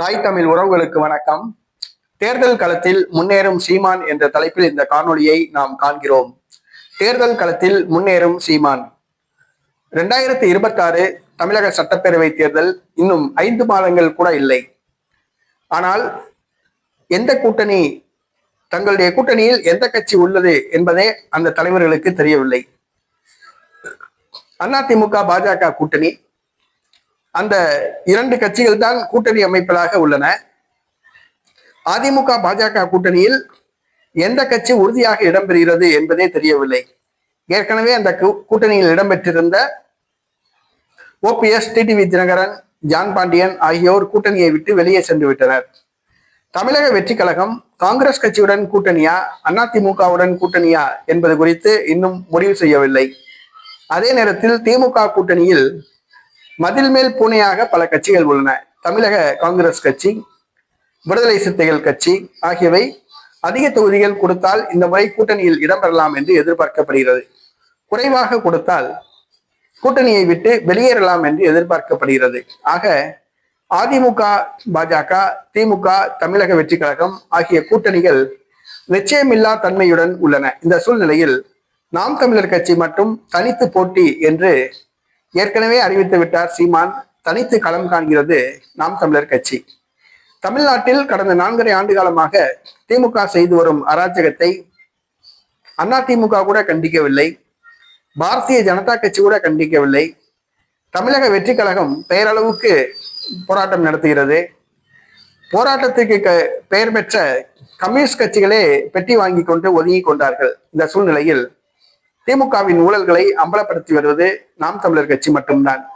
தாய் தமிழ் உறவுகளுக்கு வணக்கம். தேர்தல் களத்தில் முன்னேறும் சீமான் என்ற தலைப்பில் இந்த காணொளியை நாம் காண்கிறோம். தேர்தல் களத்தில் முன்னேறும் சீமான். இரண்டாயிரத்தி இருபத்தாறு தமிழக சட்டப்பேரவை தேர்தல் இன்னும் ஐந்து மாதங்கள் கூட இல்லை. ஆனால் எந்த கூட்டணி தங்களுடைய கூட்டணியில் எந்த கட்சி உள்ளது என்பதே அந்த தலைவர்களுக்கு தெரியவில்லை. அதிமுக பாஜக கூட்டணி அந்த இரண்டு கட்சிகள் தான் கூட்டணி அமைப்பதாக உள்ளன. அதிமுக பாஜக கூட்டணியில் எந்த கட்சி உறுதியாக இடம்பெறுகிறது என்பதே தெரியவில்லை. ஏற்கனவே அந்த கூட்டணியில் இடம்பெற்றிருந்த ஓபிஎஸ் டிடிவி தினகரன் ஜான் பாண்டியன் ஆகியோர் கூட்டணியை விட்டு வெளியே சென்று விட்டனர். தமிழக வெற்றி கழகம் காங்கிரஸ் கட்சியுடன் கூட்டணியா அதிமுகவுடன் கூட்டணியா என்பது குறித்து இன்னும் முடிவு செய்யவில்லை. அதே நேரத்தில் திமுக கூட்டணியில் மதில் மேல் பூனையாக பல கட்சிகள் உள்ளன. தமிழக காங்கிரஸ் கட்சி விடுதலை சிறுத்தைகள் கட்சி ஆகியவை அதிக தொகுதிகள் கொடுத்தால் இந்த முறை கூட்டணியில் இடம்பெறலாம் என்று எதிர்பார்க்கப்படுகிறது. குறைவாக கொடுத்தால் கூட்டணியை விட்டு வெளியேறலாம் என்று எதிர்பார்க்கப்படுகிறது. ஆக அதிமுக பாஜக திமுக தமிழக வெற்றி கழகம் ஆகிய கூட்டணிகள் நிச்சயமில்லா தன்மையுடன் உள்ளன. இந்த சூழ்நிலையில் நாம் தமிழர் கட்சி மட்டும் தனித்து போட்டி என்று ஏற்கனவே அறிவித்து விட்டார் சீமான். தனித்து களம் காண்கிறது நாம் தமிழர் கட்சி. தமிழ்நாட்டில் கடந்த நான்கரை ஆண்டு காலமாக திமுக செய்து வரும் அராஜகத்தை திமுக கூட கண்டிக்கவில்லை. பாரதிய ஜனதா கட்சி கூட கண்டிக்கவில்லை. தமிழக வெற்றி கழகம் பெயரளவுக்கு போராட்டம் நடத்துகிறது. போராட்டத்துக்கு க- பெயர் பெற்ற கம்யூனிஸ்ட் கட்சிகளே பெட்டி வாங்கி கொண்டு ஒதுங்கி கொண்டார்கள். இந்த சூழ்நிலையில் திமுகவின் ஊழல்களை அம்பலப்படுத்தி வருவது நாம் தமிழர் கட்சி மட்டும்தான்.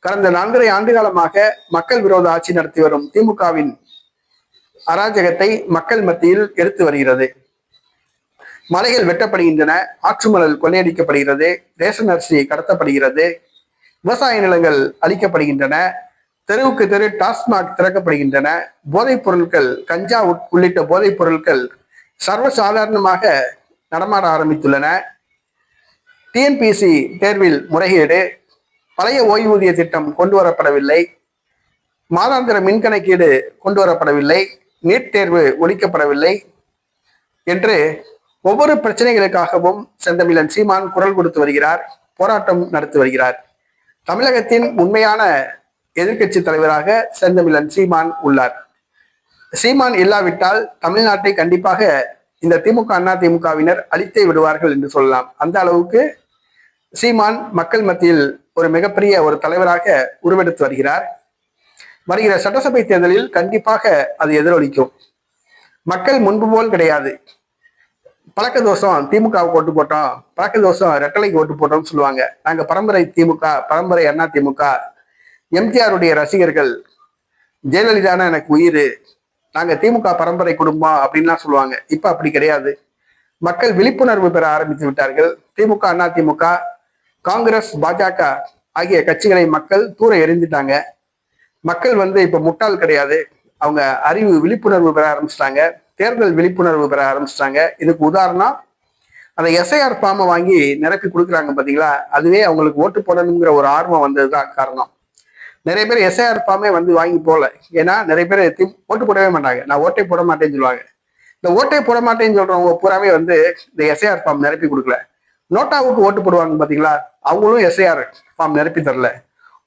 கடந்த நான்கரை ஆண்டு காலமாக மக்கள் விரோத ஆட்சி நடத்தி வரும் திமுகவின் அராஜகத்தை மக்கள் மத்தியில் எடுத்து வருகிறது. மலைகள் வெட்டப்படுகின்றன ஆற்றுமணல் கொள்ளையடிக்கப்படுகிறது ரேஷன் அரிசி கடத்தப்படுகிறது விவசாய நிலங்கள் அழிக்கப்படுகின்றன தெருவுக்கு தெரு டாஸ்மாக் திறக்கப்படுகின்றன போதைப் பொருட்கள் கஞ்சா உட்- உள்ளிட்ட போதைப் பொருட்கள் சர்வசாதாரணமாக நடமாட ஆரம்பித்துள்ளன. டிஎன்பிசி தேர்வில் முறைகேடு பழைய ஓய்வூதிய திட்டம் கொண்டு வரப்படவில்லை மாதாந்திர மின் கணக்கீடு கொண்டு வரப்படவில்லை நீட் தேர்வு ஒழிக்கப்படவில்லை என்று ஒவ்வொரு பிரச்சனைகளுக்காகவும் செந்தமிழன் சீமான் குரல் கொடுத்து வருகிறார் போராட்டம் நடத்தி வருகிறார். தமிழகத்தின் உண்மையான எதிர்க்கட்சி தலைவராக செந்தமிழன் சீமான் உள்ளார். சீமான் இல்லாவிட்டால் தமிழ்நாட்டை கண்டிப்பாக இந்த திமுக அண்ணா திமுகவினர் அழித்தே விடுவார்கள் என்று சொல்லலாம். அந்த அளவுக்கு சீமான் மக்கள் மத்தியில் ஒரு மிகப்பெரிய ஒரு தலைவராக உருவெடுத்து வருகிறார். வருகிற சட்டசபை தேர்தலில் கண்டிப்பாக அது எதிரொலிக்கும். மக்கள் முன்பு போல் கிடையாது. பழக்க தோஷம் திமுகவுக்கு ஓட்டு போட்டோம் பழக்க தோஷம் ரெட்டலைக்கு ஓட்டு போட்டோம்னு சொல்லுவாங்க. நாங்க பரம்பரை திமுக பரம்பரை அண்ணா திமுக எம்ஜிஆருடைய ரசிகர்கள் ஜெயலலிதானா எனக்கு உயிர் நாங்க திமுக பரம்பரை குடும்பம் அப்படின்லாம் சொல்லுவாங்க. இப்ப அப்படி கிடையாது. மக்கள் விழிப்புணர்வு பெற ஆரம்பித்து விட்டார்கள். திமுக அண்ணா திமுக காங்கிரஸ் பாஜக ஆகிய கட்சிகளை மக்கள் தூர எறிந்துட்டாங்க. மக்கள் வந்து இப்ப முட்டாள் கிடையாது. அவங்க அறிவு விழிப்புணர்வு பெற ஆரம்பிச்சிட்டாங்க. தேர்தல் விழிப்புணர்வு பெற ஆரம்பிச்சிட்டாங்க. இதுக்கு உதாரணம் அந்த எஸ்ஐஆர் ஃபார்மை வாங்கி நிரப்பி கொடுக்குறாங்க பாத்தீங்களா? அதுவே அவங்களுக்கு ஓட்டு போடணுங்கிற ஒரு ஆர்வம் வந்ததுதான் காரணம். நிறைய பேர் எஸ்ஐஆர் ஃபார்மே வந்து வாங்கி போகல ஏன்னா நிறைய பேர் ஓட்டு போடவே மாட்டாங்க. நான் ஓட்டே போட மாட்டேன்னு சொல்லுவாங்க. இந்த ஓட்டே போட மாட்டேன்னு சொல்றவங்க பூராவே வந்து இந்த எஸ்ஐஆர் ஃபார்ம் நிரப்பி கொடுக்கல. நோட்டாவுக்கு ஓட்டு போடுவாங்க பாத்தீங்களா? அவங்களும் எஸ்ஐஆர் ஃபார்ம் நிரப்பி தரல.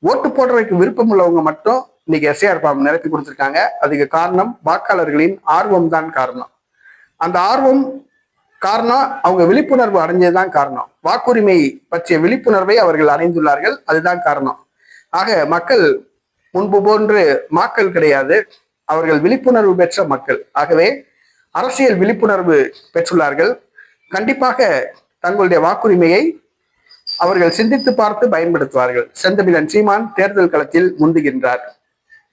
ஓட்டு போடுறதுக்கு விருப்பம் உள்ளவங்க மட்டும் இன்னைக்கு எஸ்ஐஆர் ஃபார்ம் நிரப்பி கொடுத்துருக்காங்க. அதுக்கு காரணம் வாக்காளர்களின் ஆர்வம் தான் காரணம். அந்த ஆர்வம் காரணம் அவங்க விழிப்புணர்வு அடைஞ்சதுதான் காரணம். வாக்குரிமை பற்றிய விழிப்புணர்வை அவர்கள் அடைந்துள்ளார்கள். அதுதான் காரணம். ஆக மக்கள் முன்பு போன்று மாக்கள் கிடையாது. அவர்கள் விழிப்புணர்வு பெற்ற மக்கள். ஆகவே அரசியல் விழிப்புணர்வு பெற்றுள்ளார்கள். கண்டிப்பாக தங்களுடைய வாக்குரிமையை அவர்கள் சிந்தித்து பார்த்து பயன்படுத்துவார்கள். செந்தமிழன் சீமான் தேர்தல் களத்தில் முந்துகின்றார்.